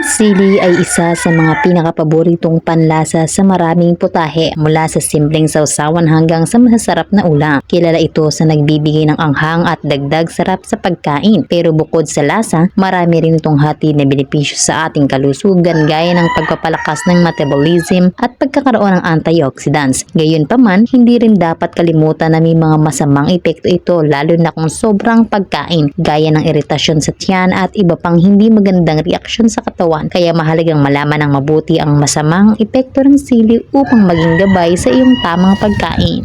Sili ay isa sa mga pinakapaboritong panlasa sa maraming putahe mula sa simpleng sausawan hanggang sa masasarap na ulam. Kilala ito sa nagbibigay ng anghang at dagdag sarap sa pagkain. Pero bukod sa lasa, marami rin itong hatid na benepisyo sa ating kalusugan gaya ng pagpapalakas ng metabolism at pagkakaroon ng antioxidants. Gayunpaman, hindi rin dapat kalimutan na may mga masamang epekto ito lalo na kung sobrang pagkain gaya ng iritasyon sa tiyan at iba pang hindi magandang reaksyon sa katawan kaya mahalagang malaman ng mabuti ang masamang epekto ng sili upang maging gabay sa iyong tamang pagkain.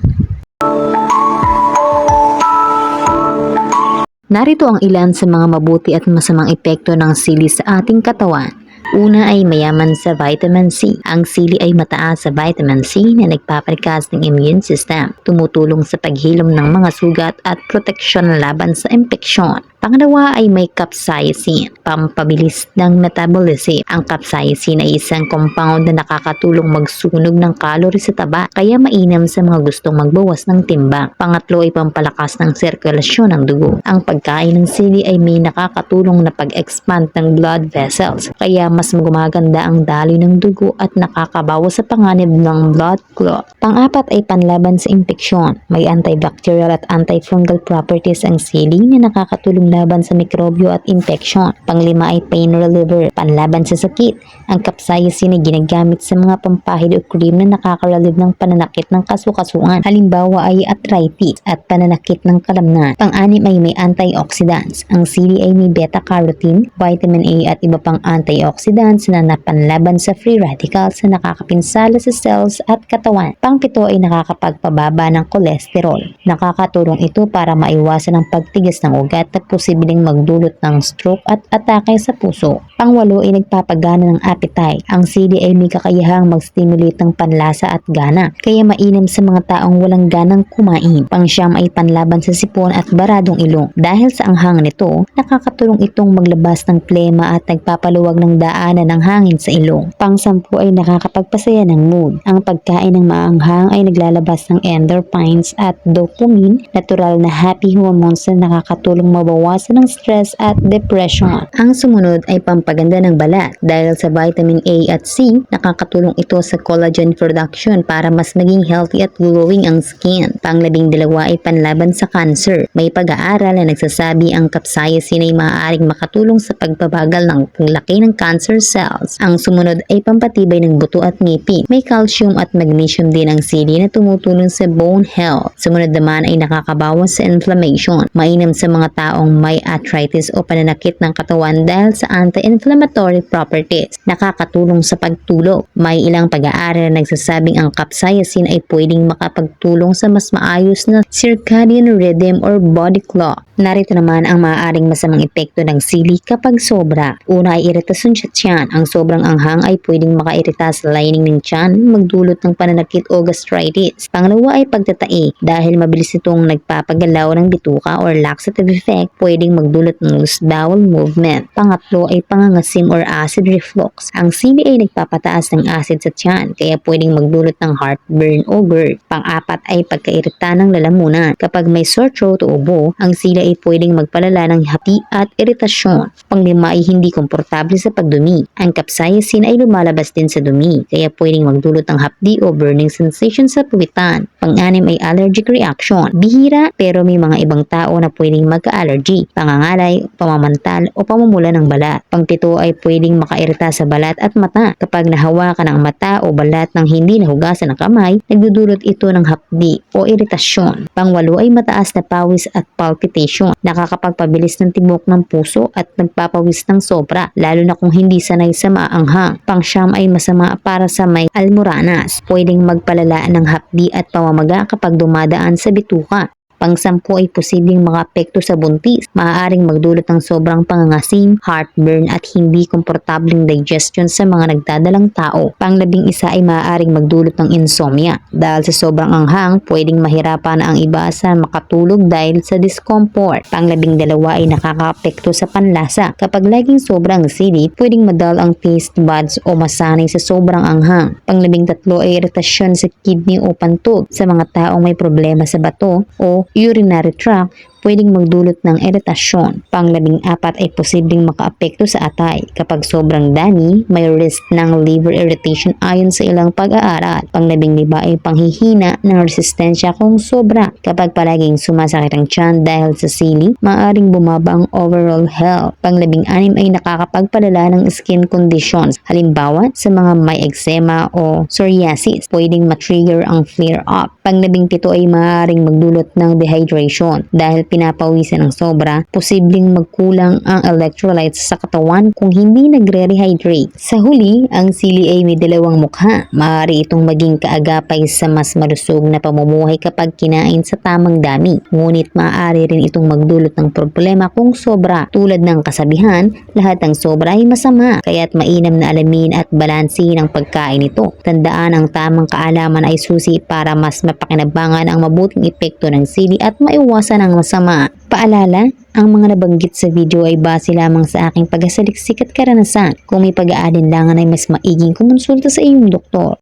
Narito ang ilan sa mga mabuti at masamang epekto ng sili sa ating katawan. Una ay mayaman sa vitamin C. Ang sili ay mataas sa vitamin C na nagpapalakas ng immune system, tumutulong sa paghilom ng mga sugat at proteksyon laban sa impeksyon. Pangalawa ay may capsaicin, pampabilis ng metabolism. Ang capsaicin ay isang compound na nakakatulong magsunog ng calories sa taba kaya mainam sa mga gustong magbawas ng timbang. Pangatlo ay pampalakas ng sirkulasyon ng dugo. Ang pagkain ng sili ay may nakakatulong na pag-expand ng blood vessels kaya mas gumaganda ang daloy ng dugo at nakakabawas sa panganib ng blood clot. Pang-apat ay panlaban sa impeksyon. May antibacterial at antifungal properties ang sili na nakakatulong laban sa mikrobyo at infeksyon. Panglima ay pain reliever, panlaban sa sakit. Ang capsaicin ay ginagamit sa mga pampahid o cream na nakaka-relieve ng pananakit ng kasukasuan. Halimbawa ay arthritis at pananakit ng kalamnan. Pang-anim ay may antioxidants. Ang sili ay may beta-carotene, vitamin A at iba pang antioxidants na napanlaban sa free radicals na nakakapinsala sa cells at katawan. Pang-pito ay nakakapagpababa ng kolesterol. Nakakatulong ito para maiwasan ang pagtigas ng ugat at posibleng magdulot ng stroke at atake sa puso. Pangwalo ay nagpapagana ng appetite. Ang sili ay may kakayahang mag-stimulate ng panlasa at gana, kaya mainam sa mga taong walang ganang kumain. Pangsyam ay panlaban sa sipon at baradong ilong. Dahil sa anghang nito, nakakatulong itong maglabas ng plema at nagpapaluwag ng daanan ng hangin sa ilong. Pangsampu ay nakakapagpasaya ng mood. Ang pagkain ng maanghang ay naglalabas ng endorphins at dopamine, natural na happy hormones na nakakatulong mabawasan ng stress at depression. Ang sumunod ay pampaganda ng balat. Dahil sa vitamin A at C, nakakatulong ito sa collagen production para mas maging healthy at glowing ang skin. Panglabing dalawa ay panlaban sa cancer. May pag-aaral na nagsasabi ang capsaicin ay maaaring makatulong sa pagbabagal ng paglaki ng cancer cells. Ang sumunod ay pampatibay ng buto at ngipin. May calcium at magnesium din ang sili na tumutulong sa bone health. Sumunod naman ay nakakabawas sa inflammation. Mainam sa mga taong may arthritis o pananakit ng katawan dahil sa anti-inflammatory properties. Nakakatulong sa pagtulog. May ilang pag-aaral na nagsasabing ang capsaicin ay pwedeng makapagtulong sa mas maayos na circadian rhythm or body clock. Narito naman ang maaaring masamang epekto ng sili kapag sobra. Una ay iritasyon sa tiyan. Ang sobrang anghang ay pwedeng makairita sa lining ng tiyan, magdulot ng pananakit o gastritis. Pangalawa ay pagtatai. Dahil mabilis itong nagpapagalaw ng bituka or laxative effect, pwedeng magdulot ng loose bowel movement. Pangatlo ay pangangasim or acid reflux. Ang sili ay nagpapataas ng acid sa tiyan, kaya pwedeng magdulot ng heartburn o GERD. Pang-apat ay pagkairita ng lalamunan. Kapag may sore throat o ubo, ang sili ay pwedeng magpalala ng hati at iritasyon. Panglima ay hindi komportable sa pagdumi. Ang capsaicin ay lumalabas din sa dumi, kaya pwedeng magdulot ng hapdi o burning sensation sa puwitan. Pang-anim ay allergic reaction. Bihira pero may mga ibang tao na pwedeng magka-allergy, pangangalay, pamamantal o pamumula ng balat. Pangpito ay pwedeng makairita sa balat at mata. Kapag nahawakan ang mata o balat ng hindi nahugasan ng kamay, nagdudulot ito ng hapdi o iritasyon. Pangwalo ay mataas na pawis at palpitation. Nakakapagpabilis ng tibok ng puso at nagpapawis ng sobra, lalo na kung hindi sanay sa maanghang. Pangsyam ay masama para sa may almoranas. Pwedeng magpalala ng hapdi at pamamaga kapag dumadaan sa bituka. Pangsampu ay posibleng makaapekto sa buntis. Maaaring magdulot ng sobrang pangangasim, heartburn at hindi komportableng digestion sa mga nagdadalang tao. Panglabing isa ay maaaring magdulot ng insomnia. Dahil sa sobrang anghang, pwedeng mahirapan ang iba sa makatulog dahil sa discomfort. Panglabing dalawa ay nakakaapekto sa panlasa. Kapag laging sobrang sili, pwedeng madal ang taste buds o masanay sa sobrang anghang. Panglabing tatlo ay iritasyon sa kidney o pantog. Sa mga taong may problema sa bato o urinary tract, pwedeng magdulot ng iritasyon. Panglabing apat ay posibleng makaapekto sa atay. Kapag sobrang dami, may risk ng liver irritation ayon sa ilang pag-aaral. Panglabing lima ay panghihina ng resistensya kung sobra. Kapag palaging sumasakit ang tiyan dahil sa sili, maaaring bumaba ang overall health. Panglabing anim ay nakakapagpalala ng skin conditions. Halimbawa, sa mga may eczema o psoriasis, pwedeng matrigger ang flare-up. Panglabing pito ay maaaring magdulot ng dehydration. Dahil pinapawisan ng sobra, posibleng magkulang ang electrolytes sa katawan kung hindi nagre-rehydrate. Sa huli, ang sili ay may dalawang mukha. Maaari itong maging kaagapay sa mas malusog na pamumuhay kapag kinain sa tamang dami. Ngunit maaari rin itong magdulot ng problema kung sobra. Tulad ng kasabihan, lahat ng sobra ay masama. Kaya't mainam na alamin at balansihin ang pagkain nito. Tandaan ang tamang kaalaman ay susi para mas mapakinabangan ang mabuting epekto ng sili at maiwasan ang masama. Paalala, ang mga nabanggit sa video ay base lamang sa aking pagsasaliksik at karanasan. Kung may pag-aalinlangan ay mas maiging kumonsulta sa iyong doktor.